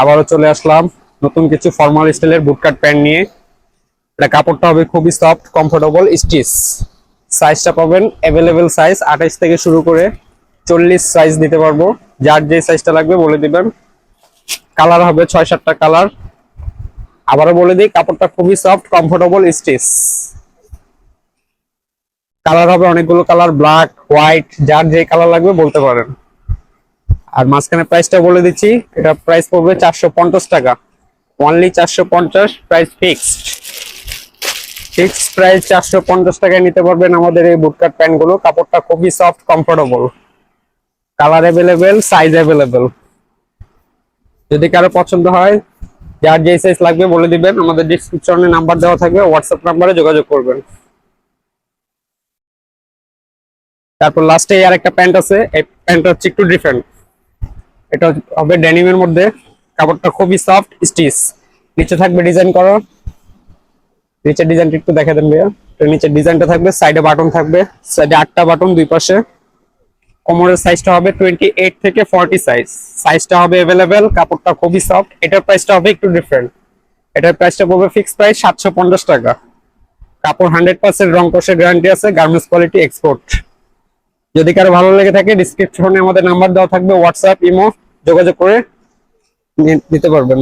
আবারও চলে আসলাম নতুন কিছু ফর্মাল স্টাইলের বুটকাট প্যান্ট নিয়ে। এটা কাপড়টা হবে খুবই সফট কমফোর্টেবল স্টিচ সাইজটা পাবেন অ্যাভেলেবেল সাইজ আঠাইশ থেকে শুরু করে চল্লিশ সাইজ দিতে পারব। যার যে সাইজটা লাগবে বলে দিবেন। কালার হবে ছয় সাতটা কালার আবারও বলে দিই, কাপড়টা খুবই সফট কমফোর্টেবল স্টিচ কালার হবে অনেকগুলো কালার ব্ল্যাক হোয়াইট যার যে কালার লাগবে বলতে পারেন। আর মাঝখানে প্রাইসটা বলে দিচ্ছি, এটা প্রাইস পড়বে চারশো পঞ্চাশ টাকা। অনলি চারশো পঞ্চাশ প্রাইস ফিক্সড ফিক্সড প্রাইস চারশো পঞ্চাশ টাকায় নিতে পারবেন আমাদের এই বুটকাট প্যান্টগুলো। কাপড়টা খুবই soft comfortable colour available size available যদি কারও পছন্দ হয়, যার যে সাইজ লাগবে বলে দিবেন। আমাদের ডিসক্রিপশনে নাম্বার দেওয়া থাকবে হোয়াটসঅ্যাপ নাম্বারে যোগাযোগ করবেন। তারপর লাস্টে আর একটা প্যান্ট আছে, এই প্যান্টটা হচ্ছে একটু ডিফারেন্ট এটা হবে ডেনিমের মধ্যে। কাপড়টা খুবই সফট স্টিচ নিচে থাকবে ডিজাইন করা। নিচের ডিজাইনটা একটু দেখা দেন ভাইয়া। নিচের ডিজাইনটা থাকবে সাইডে বাটন থাকবে সাইডে আটটা বাটন দুই পাশে। কোমরের সাইজটা হবে টোয়েন্টি এইট থেকে ফর্টি সাইজ সাইজটা হবে অ্যাভেলেবেল কাপড়টা খুবই সফট এটার প্রাইসটা হবে একটু ডিফারেন্ট এটার প্রাইসটা পড়বে ফিক্স প্রাইস সাতশো পঞ্চাশ টাকা। কাপড় হান্ড্রেড পার্সেন্ট রং কষের গ্যারান্টি আছে গার্মেন্টস কোয়ালিটি এক্সপোর্ট যদি কারও ভালো লেগে থাকে ডিসক্রিপশনে আমাদের নাম্বার দেওয়া থাকবে হোয়াটসঅ্যাপ ইমো যোগাযোগ করে নিতে পারবেন।